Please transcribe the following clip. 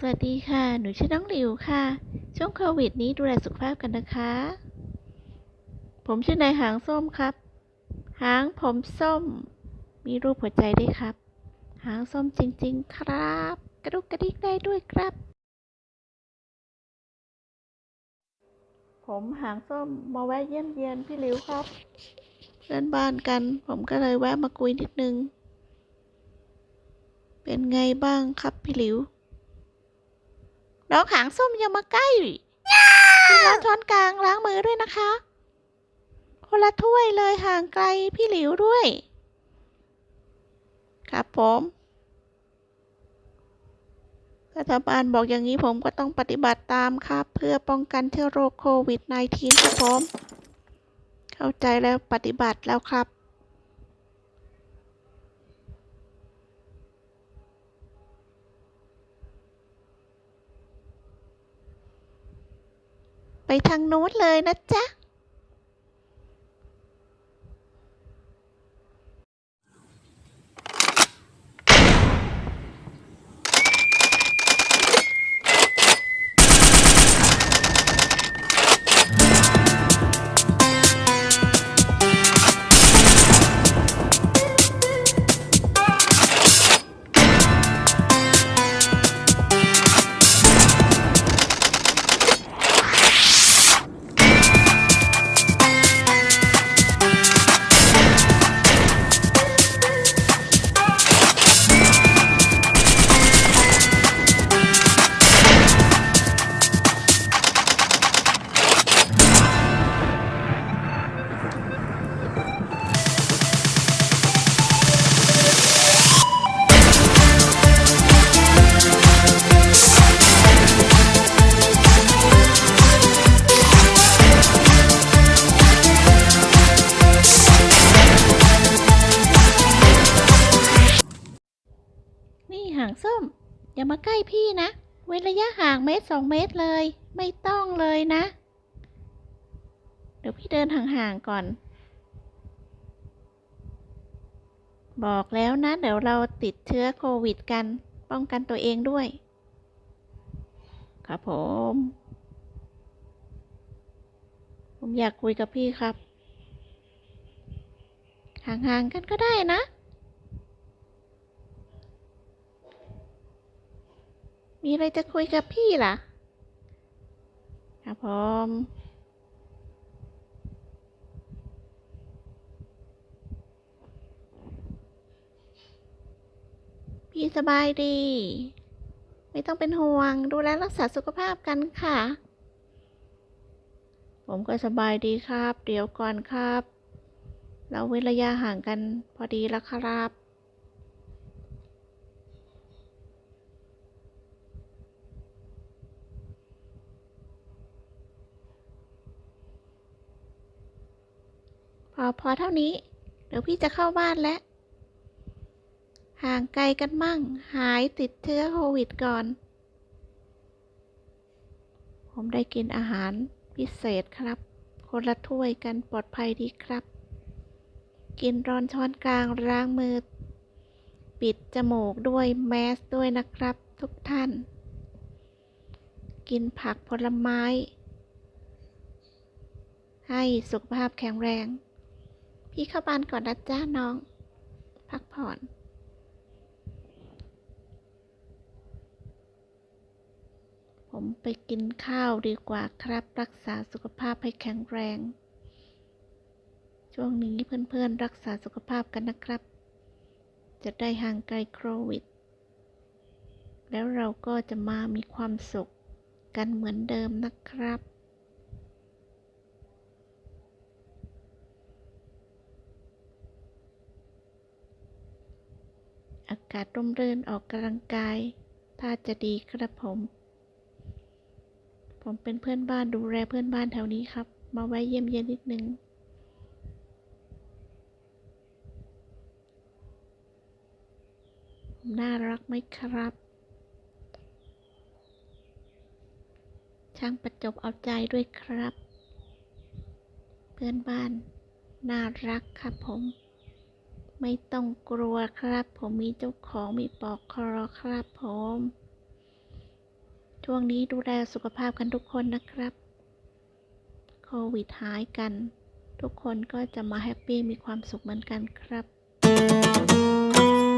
สวัสดีค่ะ หนูชื่อน้องหลิวค่ะ ช่วงโควิดนี้ดูแลสุขภาพกันนะคะ ผมชื่อนายหางส้มครับ หางผมส้ม มีรูปหัวใจด้วยครับ หางส้มจริง ๆ ครับ กระดุกกระดิกได้ด้วยครับ ผมหางส้มมาแวะเยี่ยมเยียนพี่หลิวครับเพื่อนบ้านกัน ผมก็เลยแวะมาคุยนิดนึง เป็นไงบ้างครับพี่หลิว น้องหางส้มอย่ามาใกล้พี่ล้างช้อนกลางล้างมือด้วยนะคะ คนละถ้วยเลยห่างไกลพี่หลิวด้วย ครับผมรัฐบาลบอกอย่างนี้ผมก็ต้องปฏิบัติตามครับ เพื่อป้องกันเชื้อโรคโควิด -19 ครับผม เข้าใจแล้วปฏิบัติแล้วครับ ทางนู้ตเลยนะจ๊ะ ส้ม อย่ามาใกล้พี่นะ เว้นระยะห่างเมตรสองเมตรเลย ไม่ต้องเลยนะ เดี๋ยวพี่เดินห่างๆก่อน บอกแล้วนะ เดี๋ยวเราติดเชื้อโควิดกัน ป้องกันตัวเองด้วย ครับผม ผมอยากคุยกับพี่ครับ ห่างๆกันก็ได้นะ มีอะไรจะคุยกับพี่ล่ะ ครับผมพี่สบายดี ไม่ต้องเป็นห่วง ดูแลรักษาสุขภาพกันค่ะ ผมก็สบายดีครับ เดี๋ยวก่อนครับ เราเว้นระยะห่างกันพอดีแล้วครับ พอพอเท่านี้ เดี๋ยวพี่จะเข้าบ้านแล้ว ห่างไกลกันมั่ง หายติดเชื้อโควิดก่อน ผมได้กินอาหารพิเศษครับ คนละถ้วยกันปลอดภัยดีครับ กินร้อนช้อนกลางล้างมือ ปิดจมูกด้วยแมสด้วยนะครับ ทุกท่าน กินผักผลไม้ให้สุขภาพแข็งแรง พี่เข้าบ้านก่อนนะจ้าน้อง พักผ่อนผมไปกินข้าวดีกว่าครับ รักษาสุขภาพให้แข็งแรง ช่วงนี้เพื่อนๆ รักษาสุขภาพกันนะครับ จะได้ห่างไกลโควิด แล้วเราก็จะมามีความสุขกันเหมือนเดิมนะครับ กาศร่มรื่นออกกำลังกาย ถ้าจะดีครับผม ผมเป็นเพื่อนบ้านดูแลเพื่อนบ้านแถวนี้ครับ มาไว้เยี่ยมเยียนนิดนึง น่ารักไหมครับ ช่างประจบเอาใจด้วยครับ เพื่อนบ้าน น่ารักครับผม ไม่ต้องกลัวครับ ผมมีเจ้าของมีปอกคอครับผม ช่วงนี้ดูแลสุขภาพกันทุกคนนะครับ โควิดหายกัน ทุกคนก็จะมาแฮปปี้มีความสุขเหมือนกันครับ